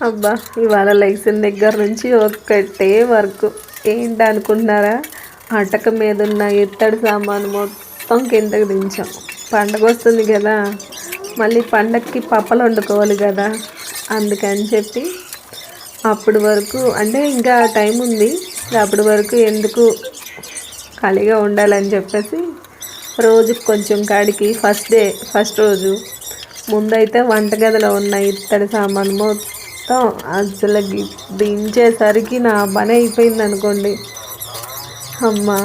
అబ్బా ఇవాళ లైసెన్ దగ్గర నుంచి ఒక్కటే వర్క్. ఏంటి అనుకుంటున్నారా? అటక మీద ఉన్న ఇత్తడి సామాను మొత్తం కిందకి దించాం. పండగ వస్తుంది కదా మళ్ళీ పండగకి పప్పలు వండుకోవాలి కదా అందుకని చెప్పి అప్పటి వరకు అంటే ఇంకా టైం ఉంది అప్పటి వరకు ఎందుకు ఖాళీగా ఉండాలని చెప్పేసి రోజు కొంచెం కాడికి ఫస్ట్ డే ఫస్ట్ రోజు ముందైతే వంటగదిలో ఉన్న ఇత్తడి సామాను మొత్తం అసలు దించేసరికి నా పని అయిపోయింది అనుకోండి అమ్మా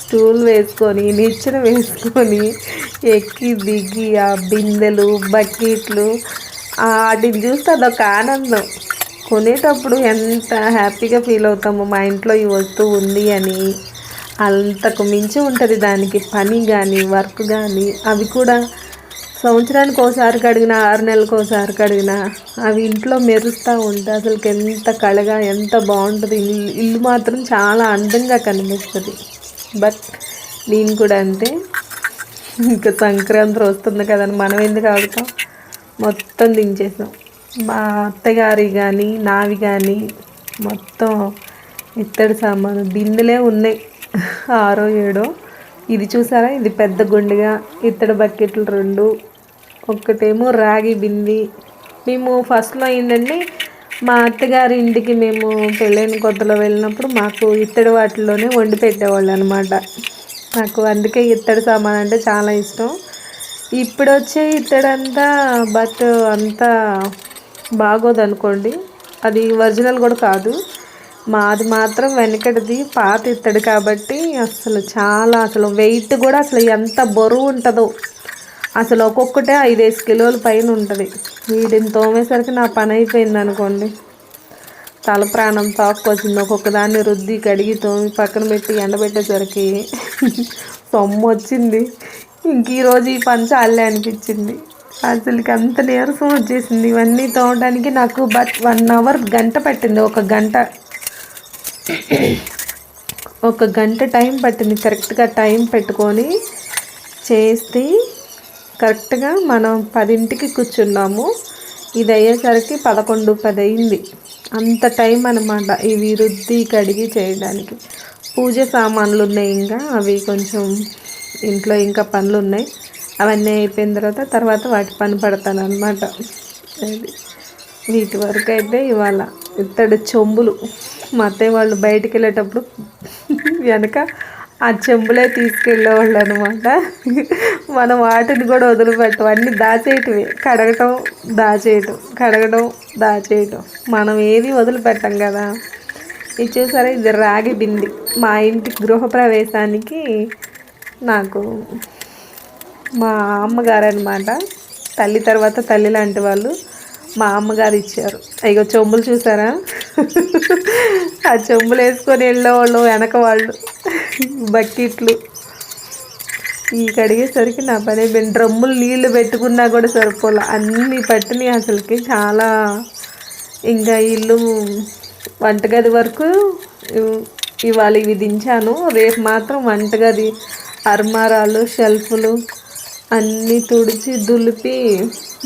స్టూల్ వేసుకొని నిచ్చెన వేసుకొని ఎక్కి దిగి ఆ బిందెలు బకెట్లు వాటిని చూస్తే అదొక ఆనందం. కొనేటప్పుడు ఎంత హ్యాపీగా ఫీల్ అవుతామో మా ఇంట్లో ఈ వస్తువు ఉంది అని. అంతకు మించి ఉంటుంది దానికి పని కానీ వర్క్ కానీ అవి కూడా సంవత్సరానికి ఒకసారి కడిగినా ఆరు నెలలకు ఒకసారి కడిగినా అవి ఇంట్లో మెరుస్తూ ఉంటాయి అసలు ఎంత కళగా ఎంత బాగుంటుంది. ఇల్లు ఇల్లు మాత్రం చాలా అందంగా కనిపిస్తుంది. బట్ నేను కూడా అంతే ఇంకా సంక్రాంతి వస్తుంది కదని మనం ఎందుకు ఆగుతాం? మొత్తం దించేసాం. మా అత్తగారి కానీ నావి కానీ మొత్తం ఇత్తడి సామాను బిందెలే ఉన్నాయి. ఆరో ఏడో. ఇది చూసారా? ఇది పెద్ద గుండెగా ఇత్తడి బకెట్లు రెండు ఒక్కటేమో రాగి బింది. మేము ఫస్ట్లో ఏంటంటే మా అత్తగారి ఇంటికి మేము పెళ్ళైన కొత్తలో వెళ్ళినప్పుడు మాకు ఇత్తడి వాటిలోనే వండి పెట్టేవాళ్ళు అనమాట నాకు అందుకే ఇత్తడి సామాన్ అంటే చాలా ఇష్టం. ఇప్పుడు వచ్చే ఇత్తడంతా బట్ అంతా బాగోదనుకోండి. అది ఒరిజినల్ కూడా కాదు. మాది మాత్రం వెనకటిది పాత ఇత్తడి కాబట్టి అసలు చాలా అసలు వెయిట్ కూడా అసలు ఎంత బరువు ఉంటుందో. అసలు ఒక్కొక్కటే ఐదేసి కిలోల పైన ఉంటుంది. వీటిని తోమేసరికి నా పని అయిపోయింది అనుకోండి. తల ప్రాణం తాక్కొచ్చింది ఒక్కొక్క దాన్ని రుద్ది కడిగి తోమి పక్కన పెట్టి ఎండబెట్టేసరికి సొమ్ము వచ్చింది. ఇంక ఈరోజు ఈ పని చాలే అనిపించింది. అసలుకి అంత నీరసం వచ్చేసింది. ఇవన్నీ తోమడానికి నాకు బట్ వన్ అవర్ గంట పట్టింది. ఒక గంట. ఒక గంట టైం పట్టింది. కరెక్ట్గా టైం పెట్టుకొని చేస్తే కరెక్ట్గా మనం పదింటికి కూర్చున్నాము. ఇది అయ్యేసరికి పదకొండు పది అయింది అంత టైం అనమాట ఇవి రుద్ది కడిగి చేయడానికి. పూజ సామాన్లు ఉన్నాయి ఇంకా అవి కొంచెం ఇంట్లో ఇంకా పనులు ఉన్నాయి అవన్నీ అయిపోయిన తర్వాత తర్వాత వాటి పని పడతాను అనమాట వీటి వరకు అయితే ఇవాళ ఇత్తడి చెంబులు. మా అత్తయ్య వాళ్ళు బయటికి వెళ్ళేటప్పుడు వెనక ఆ చెంబులే తీసుకెళ్ళేవాళ్ళు అనమాట మనం వాటిని కూడా వదిలిపెట్టం. అన్నీ దాచేయటమే. కడగటం దాచేయటం కడగడం దాచేయటం. మనం ఏది వదిలిపెట్టం కదా. ఇది చూసారా ఇది రాగి బింది. మా ఇంటి గృహప్రవేశానికి నాకు మా అమ్మగారు అనమాట తల్లి తర్వాత తల్లి లాంటి వాళ్ళు మా అమ్మగారు ఇచ్చారు. ఇగో చెంబులు చూసారా? ఆ చెంబులు వేసుకొని వెళ్ళేవాళ్ళు వెనక వాళ్ళు. బకెట్లు ఈ కడిగేసరికి నా పని అయిపోయింది డ్రమ్ములు నీళ్ళు పెట్టుకున్నా కూడా సరిపోలే. అన్నీ పట్టినాయి అసలుకి. చాలా ఇంకా ఇల్లు వంటగది వరకు ఇవాళ ఇవి దించాను. రేపు మాత్రం వంటగది అర్మారాలు షెల్ఫ్లు అన్నీ తుడిచి దులిపి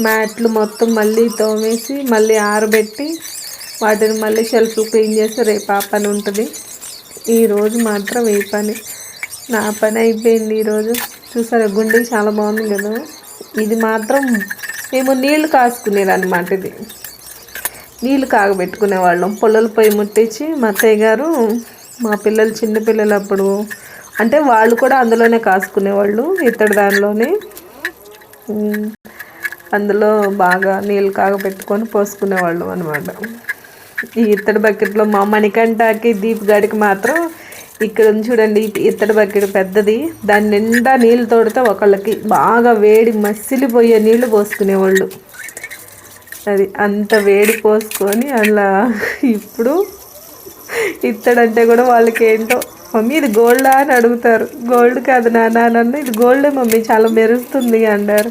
మ్యాట్లు మొత్తం మళ్ళీ తోమేసి మళ్ళీ ఆరబెట్టి వాటిని మళ్ళీ షెల్ఫ్లు క్లీన్ చేసి రేపు ఆ పని ఉంటుంది. ఈరోజు మాత్రం ఈ పని? నా పని అయిపోయింది ఈరోజు చూసారా గుండె చాలా బాగుంది కదా? ఇది మాత్రం మేము నీళ్ళు కాసుకునేదన్నమాట ఇది. నీళ్ళు కాగబెట్టుకునే వాళ్ళం. పొల్లల పొయ్యి ముట్టించి మా అత్తయ్య గారు మా పిల్లలు చిన్నపిల్లలు అప్పుడు అంటే వాళ్ళు కూడా అందులోనే కాసుకునేవాళ్ళు ఇతడు దానిలోనే. అందులో బాగా నీళ్ళు కాగబెట్టుకొని పోసుకునేవాళ్ళం అనమాట ఈ ఇత్తడి బకెట్లో మా మణికంఠకి దీప్ గడికి మాత్రం ఇక్కడ ఉంది చూడండి ఇత్తడి బకెట్ పెద్దది. దాని నిండా నీళ్ళు తోడితే ఒకళ్ళకి బాగా వేడి మసిలిపోయే నీళ్ళు పోసుకునేవాళ్ళు. అది అంత వేడి పోసుకొని అలా ఇప్పుడు ఇత్తడంటే కూడా వాళ్ళకి ఏంటో మమ్మీ ఇది గోల్డా అని అడుగుతారు. గోల్డ్ కాదు నాన్న నన్ను ఇది గోల్డే మమ్మీ చాలా మెరుస్తుంది అన్నారు.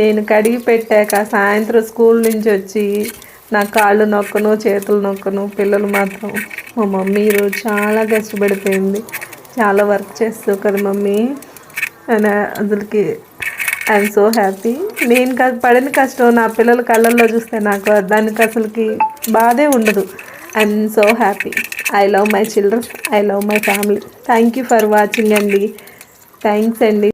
నేను కడిగి పెట్టాక సాయంత్రం స్కూల్ నుంచి వచ్చి నా కాళ్ళు నొక్కను చేతులు నొక్కను పిల్లలు మాత్రం మా మమ్మీ ఈరోజు చాలా కష్టపడిపోయింది. చాలా వర్క్ చేస్తావు కదా మమ్మీ. అని అసలుకి ఐఎమ్ సో హ్యాపీ నేను పడిన కష్టం నా పిల్లల కళ్ళల్లో చూస్తే నాకు దానికి అసలుకి బాధే ఉండదు. I'm so happy I love my children I love my family thank you for watching అండి. థ్యాంక్స్ అండి.